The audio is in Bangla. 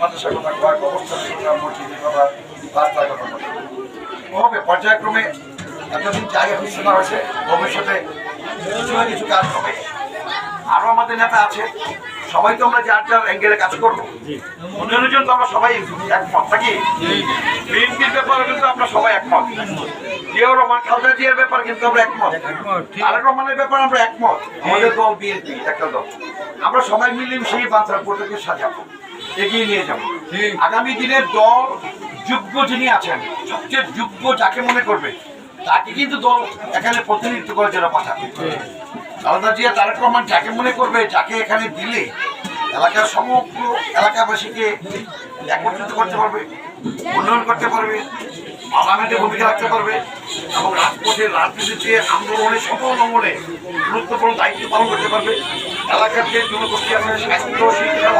মাদ্রাসার কথা কয় কবরস্থানের কথা মসজিদের কথা রাস্তার কথা বলে। হবে পর্যায়ক্রমে এতদিন জায়গা না হয়েছে ভবিষ্যতে কিছু না কিছু কাজ হবে। আরও আমাদের নেতা আছে সবাই তো আমরা যার যার অ্যাঙ্গেলে কাজ করব। উন্নয়নের জন্য তো আমরা সবাই একমত নাকি? বিএনপির ব্যাপারে কিন্তু আমরা সবাই একমত। জিয়াউর রহমান খালেদা জিয়ার ব্যাপারে কিন্তু আমরা একমত। তারেক রহমানের ব্যাপারে আমরা একমত। আমাদের দল বিএনপি একটা দল। আমরা সবাই মিলে সেই বাঞ্ছাপুরটাকে সাজাবো। এগিয়ে নিয়ে যাব। আগামী দিনের দল যোগ্য যিনি আছেন সবচেয়ে যোগ্য যাকে মনে করবে তাকে কিন্তু দল এখানে প্রতিনিধিত্ব করার জন্য পাঠাবে। খালেদা জিয়া তারেক রহমান যাকে মনে করবে যাকে এখানে দিলে এলাকার সমগ্র এলাকাবাসীকে একত্রিত করতে পারবে উন্নয়ন করতে পারবে পার্লামেন্টে ভূমিকা রাখতে পারবে এবং রাজপথের রাজনীতিতে আন্দোলনে সকল অঙ্গনে গুরুত্বপূর্ণ দায়িত্ব পালন করতে পারবে। এলাকার যে জনগোষ্ঠী আছে স্বাস্থ্য শিক্ষা